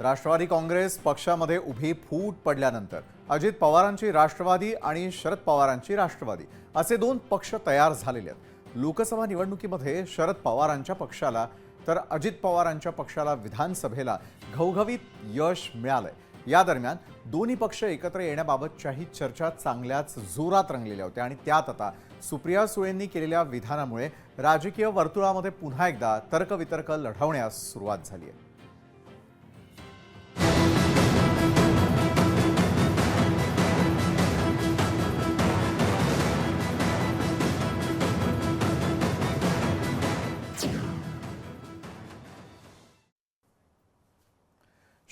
राष्ट्रवादी काँग्रेस पक्षामध्ये उभी फूट पडल्यानंतर अजित पवारांची राष्ट्रवादी आणि शरद पवारांची राष्ट्रवादी असे दोन पक्ष तयार झालेले आहेत. लोकसभा निवडणुकीमध्ये शरद पवारांच्या पक्षाला तर अजित पवारांच्या पक्षाला विधानसभेला घवघवीत यश मिळालंय. या दरम्यान दोन्ही पक्ष एकत्र येण्याबाबतच्याही चर्चा चांगल्याच जोरात रंगलेल्या होत्या आणि त्यात आता सुप्रिया सुळेंनी केलेल्या विधानामुळे राजकीय वर्तुळामध्ये पुन्हा एकदा तर्कवितर्क लढवण्यास सुरुवात झाली आहे.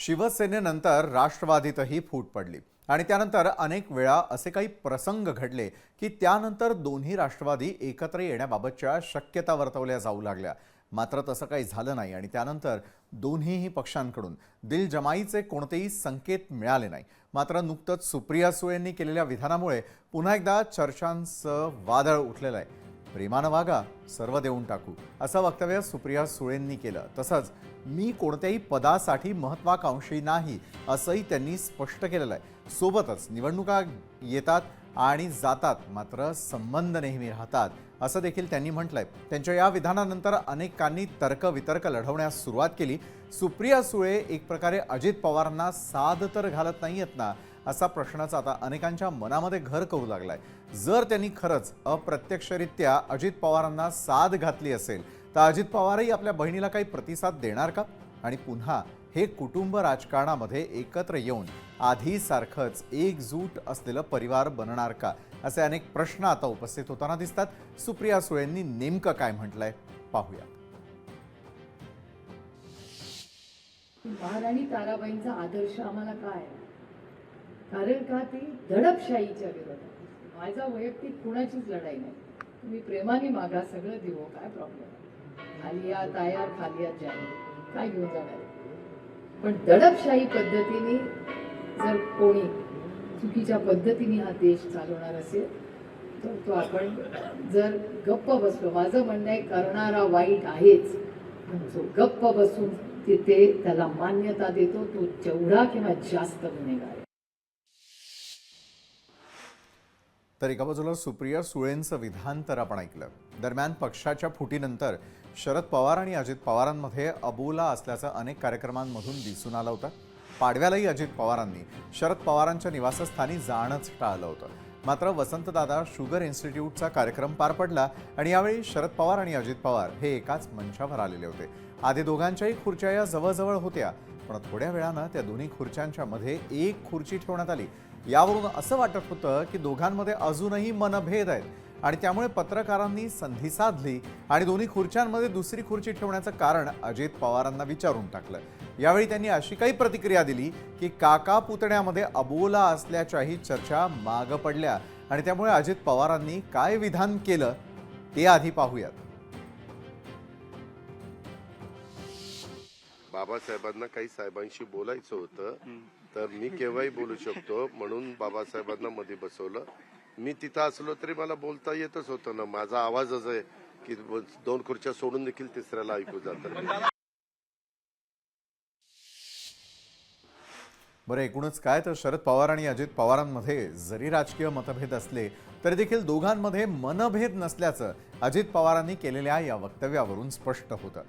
शिवसेनेनंतर राष्ट्रवादीतही फूट पडली. आणि त्यानंतर अनेक वेळा असे काही प्रसंग घडले की त्यानंतर दोन्ही राष्ट्रवादी एकत्र येण्याबाबतच्या शक्यता वर्तवल्या जाऊ लागल्या. मात्र तसं काही झालं नाही आणि त्यानंतर दोन्हीही पक्षांकडून दिलजमाईचे कोणतेही संकेत मिळाले नाही. मात्र नुकतंच सुप्रिया सुळेंनी केलेल्या विधानामुळे पुन्हा एकदा चर्चांचं वादळ उठलेलं आहे. प्रेमानं वागा सर्व देऊन टाकू असं वक्तव्य सुप्रिया सुळेंनी केलं. तसंच मी कोणत्याही पदासाठी महत्वाकांक्षी नाही असंही त्यांनी स्पष्ट केलेलं आहे. सोबतच निवडणुका येतात आणि जातात मात्र संबंध नेहमी राहतात असं देखील त्यांनी म्हटलंय. त्यांच्या या विधानानंतर अनेकांनी तर्कवितर्क लढवण्यास सुरुवात केली. सुप्रिया सुळे एक प्रकारे अजित पवारांना साध तर घालत नाही आहेत ना असा प्रश्नाचा आता अनेकांच्या मनामध्ये घर करू लागलाय. जर त्यांनी खरंच अप्रत्यक्षरित्या अजित पवारांना साध घातली असेल तर अजित पवारही आपल्या बहिणीला काही प्रतिसाद देणार का? आणि पुन्हा हे कुटुंब राजकारणामध्ये एकत्र येऊन आधीसारखंच एकजूट असलेलं परिवार बनणार का? असे अनेक प्रश्न आता उपस्थित होताना दिसतात. सुप्रिया सुळेंनी नेमकं काय म्हटलंय? पाहूया महाराणी ताराबाईंचा आदर्श आम्हाला काय? आहे? कारण का ती दडपशाहीच्या विरोधात माझा वैयक्तिक कुणाचीच लढाई नाही. तुम्ही प्रेमाने मागा सगळं देऊ काय प्रॉब्लेम खालिया तायार खालिया जाय काय घेऊन जाणार? पण दडपशाही पद्धतीने जर कोणी चुकीच्या पद्धतीने हा देश चालवणार असेल तर तो आपण जर गप्प बसलो माझं म्हणणं आहे करणारा वाईट आहेच. जो गप्प बसून तिथे त्याला मान्यता देतो तो जेवढा किंवा जास्त गुन्हेगार आहे. तर एका बाजूला सुप्रिया सुळेंचं विधान तर आपण ऐकलं. दरम्यान पक्षाच्या फुटीनंतर शरद पवार आणि अजित पवारांमध्ये अबोला असल्याचं अनेक कार्यक्रमांमधून दिसून आलं होतं. पाडव्यालाही अजित पवारांनी शरद पवारांच्या निवासस्थानी जाणंच टाळलं होतं. मात्र वसंतदादा शुगर इन्स्टिट्यूटचा कार्यक्रम पार पडला आणि यावेळी शरद पवार आणि अजित पवार हे एकाच मंचावर आलेले होते. आधी दोघांच्याही खुर्च्या या जवळजवळ होत्या पण थोड्या वेळानं त्या दोन्ही खुर्च्यांच्या मध्ये एक खुर्ची ठेवण्यात आली. यावरून असं वाटत होतं की दोघांमध्ये अजूनही मनभेद आहेत आणि त्यामुळे पत्रकारांनी संधी साधली आणि दोन्ही खुर्च्यांमध्ये दुसरी खुर्ची ठेवण्याचं कारण अजित पवारांना विचारून टाकलं. यावेळी त्यांनी अशी काही प्रतिक्रिया दिली की काका पुतण्यामध्ये अबोला असल्याच्याही चर्चा मागं पडल्या आणि त्यामुळे अजित पवारांनी काय विधान केलं ते आधी पाहूयात. बाबासाहेबांना काही साहेबांशी बोलायचं होतं तर मी केव्हाही बोलू शकतो. म्हणून बाबासाहेबांना मध्ये बसवलं. मी तिथं असलो तरी मला बोलता येतच होतं ना. माझा आवाजच आहे की दोन खुर्च्या सोडून देखील तिसऱ्याला ऐकू जातं. बरं एकूणच काय तर शरद पवार आणि अजित पवारांमध्ये जरी राजकीय मतभेद असले तरी देखील दोघांमध्ये मनभेद नसल्याचं अजित पवारांनी केलेल्या या वक्तव्यावरून स्पष्ट होतं.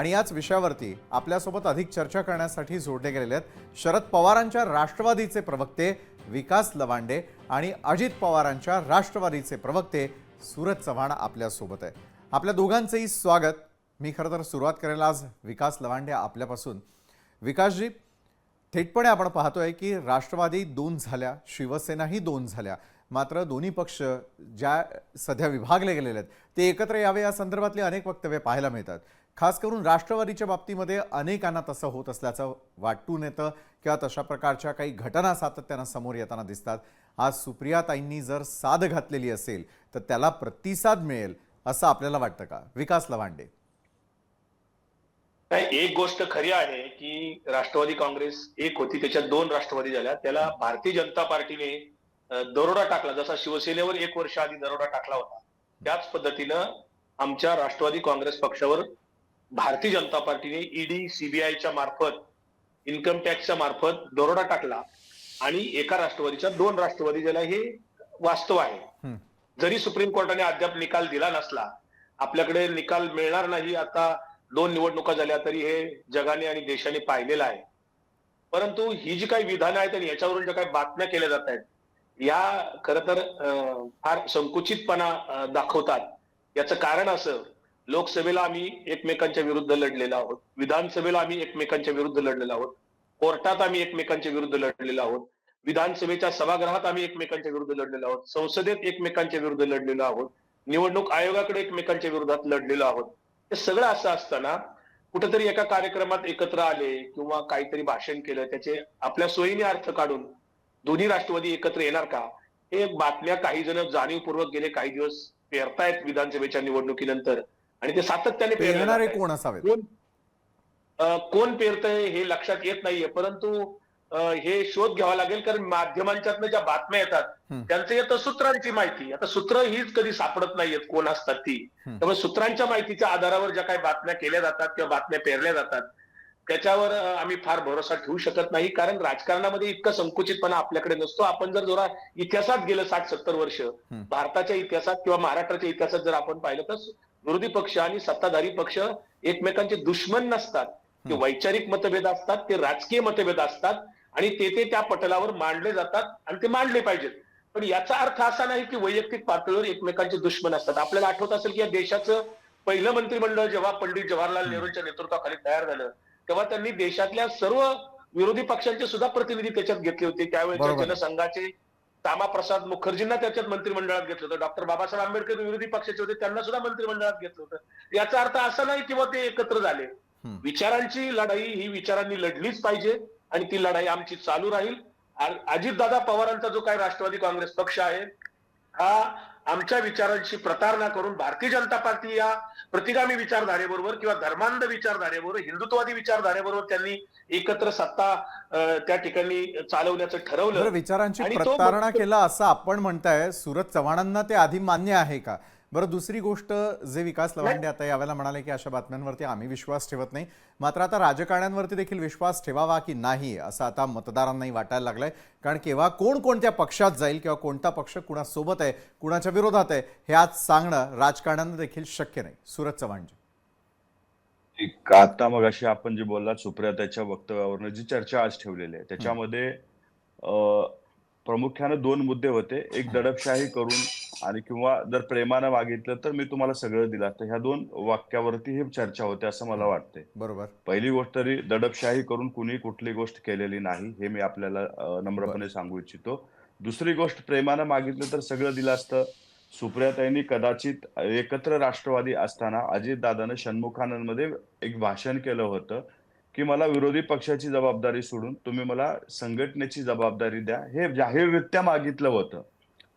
आणि याच विषयावरती आपल्यासोबत अधिक चर्चा करण्यासाठी जोडले गेलेले आहेत शरद पवारांच्या राष्ट्रवादीचे प्रवक्ते विकास लवांडे आणि अजित पवारांच्या राष्ट्रवादीचे प्रवक्ते सूरज चव्हाण आपल्यासोबत आहे आपल्या दोघांचंही स्वागत. मी खरं तर सुरुवात करेल आज विकास लवांडे आपल्यापासून. विकासजी थेटपणे आपण पाहतोय की राष्ट्रवादी दोन झाल्या शिवसेनाही दोन झाल्या. मात्र दोन्ही पक्ष ज्या सध्या विभागले गेलेले आहेत ते एकत्र यावे या संदर्भातली अनेक वक्तव्य पाहायला मिळतात. खास करून राष्ट्रवादीच्या बाबतीमध्ये अनेकांना तसं होत असल्याचं वाटून येतं किंवा तशा प्रकारच्या काही घटना सातत्यानं समोर येताना दिसतात. आज सुप्रियाताईंनी जर साध घातलेली असेल तर त्याला प्रतिसाद मिळेल असं आपल्याला वाटतं का? विकास लवांडे. नाही एक गोष्ट खरी आहे की राष्ट्रवादी काँग्रेस एक होती त्याच्यात दोन राष्ट्रवादी झाल्या. त्याला भारतीय जनता पार्टीने दरोडा टाकला जसा शिवसेनेवर एक वर्ष आधी दरोडा टाकला होता. त्याच पद्धतीनं आमच्या राष्ट्रवादी काँग्रेस पक्षावर भारतीय जनता पार्टीने ईडी सीबीआयच्या मार्फत इन्कम टॅक्सच्या मार्फत दरोडा टाकला आणि एका राष्ट्रवादीच्या दोन राष्ट्रवादी ज्याला हे वास्तव आहे. जरी सुप्रीम कोर्टाने अद्याप निकाल दिला नसला आपल्याकडे निकाल मिळणार नाही आता दोन निवडणुका झाल्या तरी हे जगाने आणि देशाने पाहिलेलं आहे. परंतु ही जी काही विधानं आहेत आणि याच्यावरून ज्या काही बातम्या केल्या जात आहेत या खर तर फार संकुचितपणा दाखवतात. याचं कारण असं लोकसभेला आम्ही एकमेकांच्या विरुद्ध लढलेलो आहोत. विधानसभेला आम्ही एकमेकांच्या विरुद्ध लढलेलो आहोत. कोर्टात आम्ही एकमेकांच्या विरुद्ध लढलेलो आहोत. विधानसभेच्या सभागृहात आम्ही एकमेकांच्या विरुद्ध लढलेलो आहोत. संसदेत एकमेकांच्या विरुद्ध लढलेलो आहोत. निवडणूक आयोगाकडे एकमेकांच्या विरोधात लढलेलो आहोत. हे सगळं असं असताना कुठेतरी एका कार्यक्रमात एकत्र आले किंवा काहीतरी भाषण केलं त्याचे आपल्या सोयीने अर्थ काढून दोन्ही राष्ट्रवादी एकत्र येणार का? हे बातम्या काही जण जाणीवपूर्वक गेले काही दिवस पेरतायत विधानसभेच्या निवडणुकीनंतर. आणि ते सातत्याने पेरले पेरणारे. कोण असावेत कोण पेरतंय हे लक्षात येत नाहीये परंतु हे शोध घ्यावा लागेल कारण माध्यमांच्यातनं ज्या बातम्या येतात. त्यांचं येतं सूत्रांची माहिती आता सूत्र हीच कधी सापडत नाहीयेत कोण असतात ती. त्यामुळे सूत्रांच्या माहितीच्या आधारावर ज्या काही बातम्या केल्या जातात किंवा बातम्या पेरल्या जातात त्याच्यावर आम्ही फार भरोसा ठेवू शकत नाही कारण राजकारणामध्ये इतका संकुचितपणा आपल्याकडे नसतो आपण जर जरा इतिहासात गेलं साठ सत्तर वर्ष भारताच्या इतिहासात किंवा महाराष्ट्राच्या इतिहासात जर आपण पाहिलं तर विरोधी पक्ष आणि सत्ताधारी पक्ष एकमेकांचे दुश्मन नसतात. ते. वैचारिक मतभेद असतात ते राजकीय मतभेद असतात आणि ते ते त्या पटलावर मांडले जातात आणि ते मांडले पाहिजेत. पण याचा अर्थ असा नाही की वैयक्तिक पातळीवर एकमेकांचे दुश्मन असतात. आपल्याला आठवत असेल की या देशाचं पहिलं मंत्रिमंडळ जेव्हा पंडित जवाहरलाल नेहरूंच्या नेतृत्वाखाली तयार झालं तेव्हा त्यांनी देशातल्या सर्व विरोधी पक्षांचे सुद्धा प्रतिनिधी त्याच्यात घेतले होते. त्यावेळेच्या. जनसंघाचे श्यामाप्रसाद मुखर्जींना त्याच्यात मंत्रिमंडळात घेतलं होतं. डॉक्टर बाबासाहेब आंबेडकर विरोधी पक्षाचे होते त्यांना सुद्धा मंत्रिमंडळात घेतलं होतं. याचा अर्थ असा नाही किंवा ते एकत्र झाले. विचारांची लढाई ही विचारांनी लढलीच पाहिजे आणि ती लढाई आमची चालू राहील. अजितदादा पवारांचा जो काही राष्ट्रवादी काँग्रेस पक्ष आहे हा आमच्या विचारांची प्रतारणा करून भारतीय जनता पार्टी या प्रतिगामी विचारधारेबरोबर किंवा धर्मांध विचारधारेबरोबर हिंदुत्ववादी विचारधारेबरोबर त्यांनी एकत्र सत्ता त्या ठिकाणी चालवण्याचं ठरवलं. विचारांची प्रतारणा केला असं आपण म्हणताय सुरत चव्हाणांना ते आधी मान्य आहे का? बरं दुसरी गोष्ट जे विकास लवांडे आता यावेळेला म्हणाले की अशा बातम्यांवरती आम्ही विश्वास ठेवत नाही. मात्र आता राजकारण्यांवरती देखील विश्वास ठेवावा की नाही असं आता मतदारांनाही वाटायला लागलंय. कारण केव्हा कोण कोणत्या पक्षात जाईल किंवा कोणता पक्ष कुणासोबत आहे कुणाच्या विरोधात आहे हे आज सांगणं राजकारण्यांना देखील शक्य नाही. सुरज चव्हाणजी. आता मग अशी आपण जे बोललात सुप्रिया त्याच्या वक्तव्यावरनं जी चर्चा आज ठेवलेली आहे त्याच्यामध्ये प्रामुख्यानं दोन मुद्दे होते. एक दडपशाही करून आणि किंवा जर प्रेमानं मागितलं तर मी तुम्हाला सगळं दिलं. तर ह्या दोन वाक्यावरती ही चर्चा होते असं मला वाटते बरोबर. पहिली गोष्ट तरी दडपशाही करून कुणी कुठली गोष्ट केलेली नाही हे मी आपल्याला नम्रपणे सांगू इच्छितो. दुसरी गोष्ट प्रेमानं मागितलं तर सगळं दिलं असतं. सुप्रियाताईंनी कदाचित एकत्र राष्ट्रवादी असताना अजितदादानं षण्मुखानंदमध्ये एक भाषण केलं होतं. की मला विरोधी पक्षाची जबाबदारी सोडून तुम्ही मला संघटनेची जबाबदारी द्या. हे जाहीररित्या मागितलं होतं.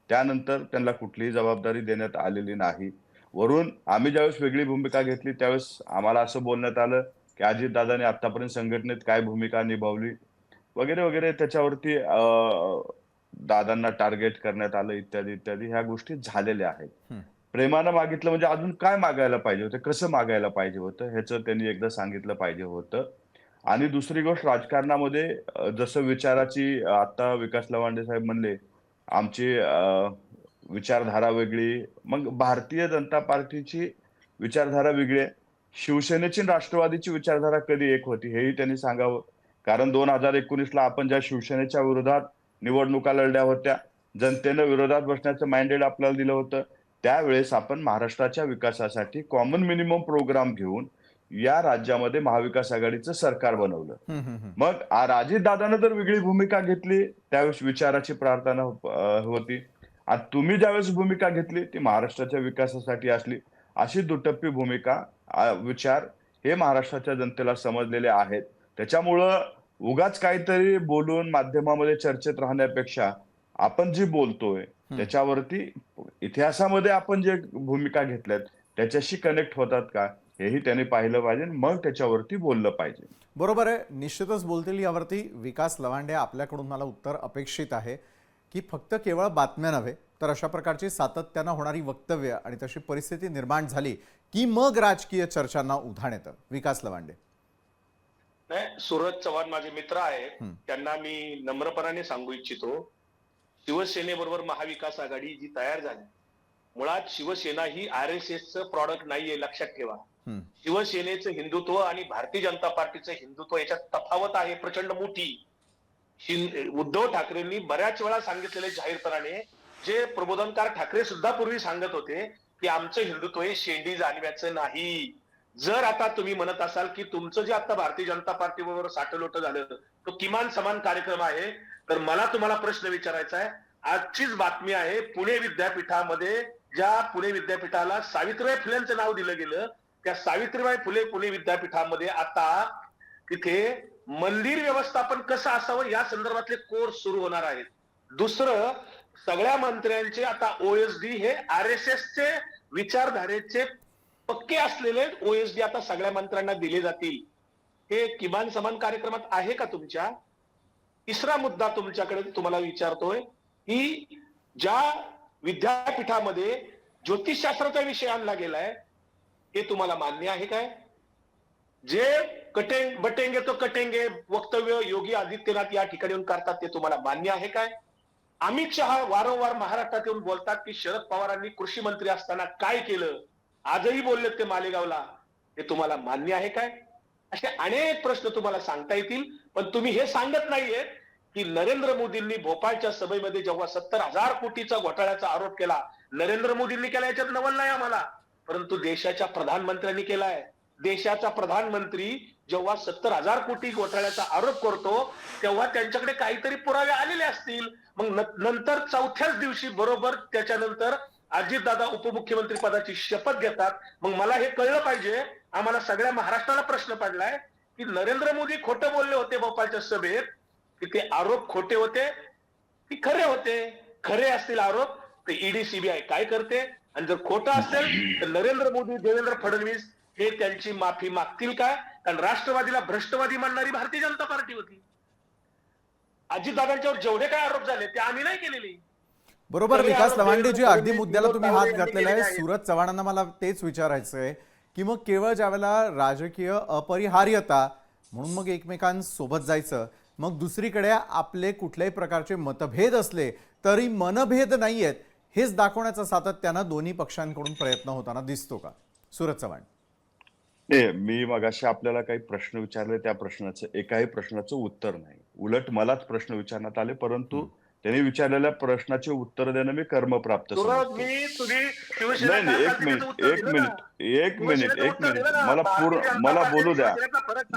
त्यानंतर त्यांना कुठलीही जबाबदारी देण्यात आलेली नाही. वरून आम्ही ज्यावेळेस वेगळी भूमिका घेतली त्यावेळेस आम्हाला असं बोलण्यात आलं की अजितदादाने आतापर्यंत संघटनेत काय भूमिका निभावली वगैरे वगैरे त्याच्यावरती दादांना टार्गेट करण्यात आलं इत्यादी इत्यादी ह्या गोष्टी झालेल्या आहेत. प्रेमानं मागितलं म्हणजे अजून काय मागायला पाहिजे होतं? कसं मागायला पाहिजे होतं? ह्याचं त्यांनी एकदा सांगितलं पाहिजे होतं. आणि दुसरी गोष्ट राजकारणामध्ये जसं विचाराची आता विकास लवांडे साहेब म्हणले आमची विचारधारा वेगळी मग भारतीय जनता पार्टीची विचारधारा वेगळी आहे. शिवसेनेची आणि राष्ट्रवादीची विचारधारा कधी एक होती हेही त्यांनी सांगावं. कारण दोन हजार एकोणीसला आपण ज्या शिवसेनेच्या विरोधात निवडणुका लढल्या होत्या जनतेनं विरोधात बसण्याचं माइंडेड आपल्याला दिलं होतं त्यावेळेस आपण महाराष्ट्राच्या विकासासाठी कॉमन मिनिमम प्रोग्राम घेऊन या राज्यामध्ये महाविकास आघाडीचं सरकार बनवलं. मग आ- दादानं जर वेगळी भूमिका घेतली त्यावेळेस विचाराची प्रार्थना अं, होती. आणि तुम्ही ज्यावेळेस भूमिका घेतली ती महाराष्ट्राच्या विकासासाठी असली अशी दुटप्पी भूमिका विचार हे महाराष्ट्राच्या जनतेला समजलेले आहेत. त्याच्यामुळं उगाच काहीतरी बोलून माध्यमामध्ये चर्चेत राहण्यापेक्षा आपण जी बोलतोय त्याच्यावरती इतिहासामध्ये आपण जे भूमिका घेतल्यात त्याच्याशी कनेक्ट होतात का? हेही त्यांनी पाहिलं पाहिजे आणि मग त्याच्यावरती बोललं पाहिजे. बरोबर आहे. निश्चितच बोलतील यावरती विकास लवांडे आपल्याकडून मला उत्तर अपेक्षित आहे की फक्त केवळ बातम्या नव्हे तर अशा प्रकारची सातत्यानं होणारी वक्तव्य आणि तशी परिस्थिती निर्माण झाली की मग राजकीय चर्चांना उधाण येतं. विकास लवांडे. नाही सूरज चव्हाण माझे मित्र आहेत. त्यांना मी नम्रपणाने सांगू इच्छितो. शिवसेनेबरोबर महाविकास आघाडी जी तयार झाली मुळात शिवसेना ही आर एस एसचं प्रॉडक्ट नाहीये लक्षात ठेवा. शिवसेनेचं हिंदुत्व आणि भारतीय जनता पार्टीचं हिंदुत्व याच्यात तफावत आहे प्रचंड मोठी. उद्धव ठाकरेंनी बऱ्याच वेळा सांगितलेले जाहीरपणाने जे प्रबोधनकार ठाकरे सुद्धा पूर्वी सांगत होते की आमचं हिंदुत्व हे शेंडी जाणव्याचं नाही. जर आता तुम्ही म्हणत असाल की तुमचं जे आता भारतीय जनता पार्टी बरोबर साठलोट झालं तो किमान समान कार्यक्रम आहे तर मला तुम्हाला प्रश्न विचारायचा आहे. आजचीच बातमी आहे पुणे विद्यापीठामध्ये ज्या पुणे विद्यापीठाला सावित्रीबाई फुलेंचं नाव दिलं गेलं त्या सावित्रीबाई फुले पुणे विद्यापीठामध्ये आता तिथे मंदिर व्यवस्थापन कसं असावं या संदर्भातले कोर्स सुरू होणार आहेत. दुसरं सगळ्या मंत्र्यांचे आता ओएसडी हे आर एस चे विचारधारेचे पक्के असलेले ओएसडी आता सगळ्या मंत्र्यांना दिले जातील. हे किमान समान कार्यक्रमात आहे का तुमच्या? तिसरा मुद्दा तुमच्याकडे तुम्हाला विचारतोय की ज्या विद्यापीठामध्ये ज्योतिषशास्त्राचा विषय आणला गेलाय हे तुम्हाला मान्य आहे काय? जे कटेंग बटेंगे तो कटेंगे वक्तव्य योगी आदित्यनाथ या ठिकाणी येऊन करतात ते तुम्हाला मान्य आहे काय? अमित शहा वारंवार महाराष्ट्रात येऊन बोलतात की शरद पवारांनी कृषी मंत्री असताना काय केलं? आजही बोललेत ते मालेगावला. हे तुम्हाला मान्य आहे काय? असे अनेक प्रश्न तुम्हाला सांगता येतील पण तुम्ही हे सांगत नाहीये की नरेंद्र मोदींनी भोपाळच्या सभेमध्ये जेव्हा सत्तर हजार कोटीचा घोटाळ्याचा आरोप केला नरेंद्र मोदींनी केला याच्यात नवल नाही आम्हाला. परंतु देशाच्या प्रधानमंत्र्यांनी केलाय. देशाचा प्रधानमंत्री जेव्हा सत्तर हजार कोटी घोटाळ्याचा आरोप करतो तेव्हा त्यांच्याकडे काहीतरी पुरावे आलेले असतील. मग नंतर चौथ्याच दिवशी बरोबर त्याच्यानंतर अजितदादा उपमुख्यमंत्री पदाची शपथ घेतात. मग मला हे कळलं पाहिजे. आम्हाला सगळ्या महाराष्ट्राला प्रश्न पडलाय की नरेंद्र मोदी खोटं बोलले होते भोपाळच्या सभेत. की ते आरोप खोटे होते की खरे होते. खरे असतील आरोप तर ईडी सीबीआय काय करते? आणि जर खोटं असेल तर नरेंद्र मोदी देवेंद्र फडणवीस हे त्यांची माफी मागतील काय कारण राष्ट्रवादीला भ्रष्टवादी मानणारी भारतीय जनता पार्टी होती. अजितदादांच्यावर जेवढे काय आरोप झाले ते आम्ही नाही केलेले. बरोबर विकास लवांडेजी अगदी मुद्द्याला तुम्ही हात घातलेला आहे. सुरज चव्हाणांना मला तेच विचारायचं आहे की मग केवळ ज्यावेळेला राजकीय अपरिहार्यता म्हणून मग एकमेकांसोबत जायचं मग दुसरीकडे आपले कुठल्याही प्रकारचे मतभेद असले तरी मनभेद नाही आहेत हेच दाखवण्याचा सातत्यानं दोन्ही पक्षांकडून प्रयत्न होताना दिसतो का? सुरज चव्हाण. मी मगाशी आपल्याला काही प्रश्न विचारले त्या प्रश्नाचं एकाही प्रश्नाचं उत्तर नाही. उलट मलाच प्रश्न विचारण्यात आले परंतु त्यांनी विचारलेल्या प्रश्नाचे उत्तर देणं मी कर्मप्राप्त नाही नाही एक मिनिट एक दिलं मिनिट. एक मिनिट एक मिनिट. दिलं. मला पूर्ण मला बोलू द्या.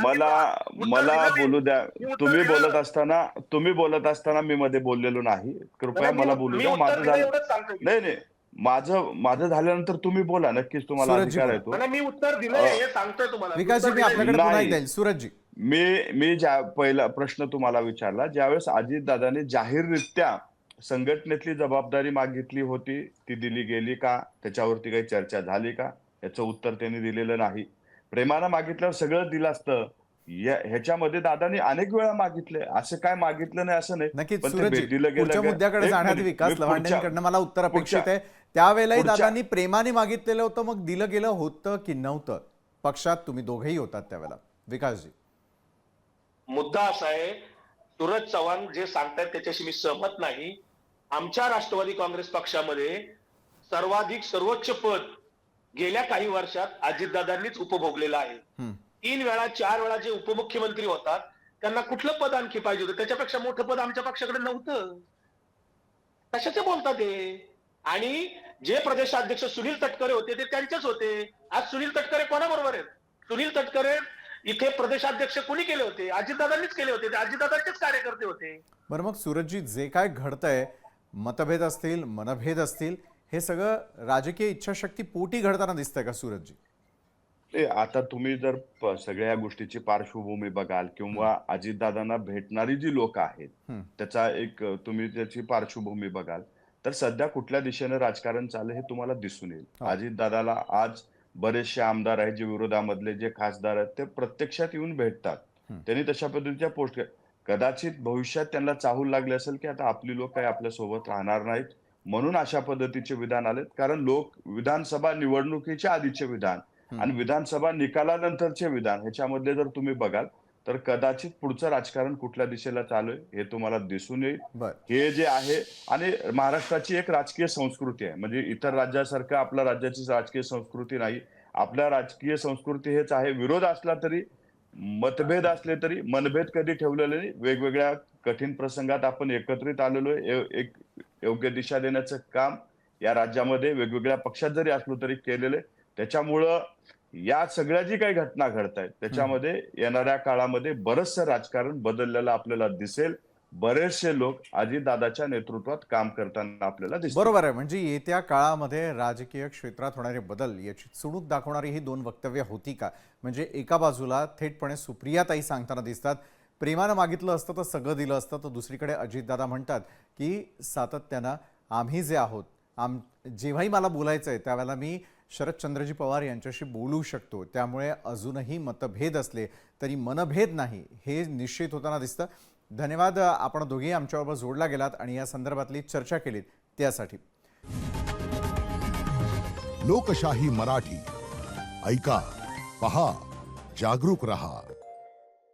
मला मला दिलं बोलू द्या. तुम्ही दिलं. बोलत असताना तुम्ही बोलत असताना मी मध्ये बोललेलो नाही. कृपया मला बोलू द्या. माझं दिलं झालं. नाही नाही. माझं माझं झाल्यानंतर तुम्ही बोला. नक्कीच तुम्हाला अधिकार बोला. आहे तो नाही, मी उत्तर दिलंय हे सांगतोय तुम्हाला. विकासजी. आपल्याकडे सूरजजी मी मी ज्या पहिला प्रश्न तुम्हाला विचारला ज्यावेळेस अजितदादांनी जाहीररित्या संघटनेतली जबाबदारी मागितली होती ती दिली गेली का? त्याच्यावरती काही चर्चा झाली का? याचं उत्तर त्यांनी दिलेलं नाही. प्रेमानं मागितल्यावर सगळं दिलं असतं ह्याच्यामध्ये दादांनी अनेक वेळा मागितले. असं काय मागितलं नाही असं नाही. पुढच्या? मुद्द्याकडे जाण्यात विकास लवांडेंकडनं मला उत्तर अपेक्षित आहे. त्यावेळेलाही दादांनी प्रेमाने मागितलेलं होतं मग दिलं गेलं होतं की नव्हतं? पक्षात तुम्ही दोघेही होतात त्यावेळेला. विकासजी. मुद्दा असा आहे सूरज चव्हाण जे सांगतायत त्याच्याशी मी सहमत नाही. आमच्या राष्ट्रवादी काँग्रेस पक्षामध्ये सर्वाधिक सर्वोच्च पद गेल्या काही वर्षात अजितदादांनीच उपभोगलेलं आहे. तीन वेळा चार वेळा जे उपमुख्यमंत्री होतात त्यांना कुठलं पद आणखी पाहिजे होतं? त्याच्यापेक्षा मोठं पद आमच्या पक्षाकडे नव्हतं. कशाचे बोलतात ते? आणि जे प्रदेशाध्यक्ष सुनील तटकरे होते ते त्यांचेच होते. आज सुनील तटकरे कोणाबरोबर आहेत? सुनील तटकरे इथे प्रदेशाध्यक्ष कोणी केले होते? अजितदादांनीच केले होते. ते अजितदादांचेच कार्यकर्ते होते. बरं मग सूरजजी जे काय घडतंय मतभेद असतील मनभेद असतील हे सगळं राजकीय इच्छाशक्ती पोटी घडताना दिसतंय का सूरजजी ते आता तुम्ही जर सगळ्या गोष्टीची पार्श्वभूमी बघाल किंवा अजितदादांना भेटणारी जी लोक आहेत. त्याचा एक तुम्ही त्याची पार्श्वभूमी बघाल. तर सध्या कुठल्या दिशेने राजकारण चाललं हे तुम्हाला दिसून येईल. हो. अजितदादाला आज बरेचसे आमदार आहेत जे विरोधामधले जे खासदार आहेत ते प्रत्यक्षात येऊन भेटतात. त्यांनी तशा पद्धतीच्या पोस्ट कदाचित भविष्यात त्यांना चाहूल लागले असेल की आता आपली लोक काही आपल्यासोबत राहणार नाहीत म्हणून अशा पद्धतीचे विधान आलेत कारण लोक विधानसभा निवडणुकीच्या आधीचे विधान. आणि विधानसभा निकालानंतरचे विधान ह्याच्यामध्ये जर तुम्ही बघाल तर कदाचित पुढचं राजकारण कुठल्या दिशेला चालू आहे हे तुम्हाला दिसून येईल. हे जे आहे आणि महाराष्ट्राची एक राजकीय संस्कृती आहे. म्हणजे इतर राज्यासारखं आपल्या राज्याची राजकीय संस्कृती नाही. आपल्या राजकीय संस्कृती हेच आहे. विरोध असला तरी मतभेद असले तरी मनभेद कधी ठेवलेले नाही. वेगवेगळ्या कठीण प्रसंगात आपण एकत्रित आलेलो आहे. एक योग्य दिशा देण्याचं काम या राज्यामध्ये वेगवेगळ्या पक्षात जरी असलो तरी केलेलं आहे. त्याच्यामुळं या सगळ्या जी काही घटना घडत आहेत त्याच्यामध्ये येणाऱ्या काळामध्ये बरचसं राजकारण बदललेलं आपल्याला दिसेल. बरेचसे लोक अजितदादाच्या नेतृत्वात काम करताना आपल्याला दिसतील. बरोबर आहे. म्हणजे येत्या काळामध्ये राजकीय क्षेत्रात होणारे बदल याची चुणूक दाखवणारी ही दोन वक्तव्य होती का? म्हणजे एका बाजूला थेटपणे सुप्रियाताई सांगताना दिसतात प्रेमानं मागितलं असतं तर सगळं दिलं असतं तर दुसरीकडे अजितदादा म्हणतात की सातत्यानं आम्ही जे आहोत आम जेव्हाही मला बोलायचं आहे त्यावेळेला मी शरदचंद्रजी पवार यांच्याशी बोलू शकतो. त्यामुळे अजूनही मतभेद असले तरी मनभेद नाही हे निश्चित होताना दिसतं. धन्यवाद आपण दोघेही आमच्याबरोबर जोडला गेलात आणि या संदर्भातली चर्चा केलीत. त्यासाठी. लोकशाही मराठी. ऐका पहा जागरूक रहा.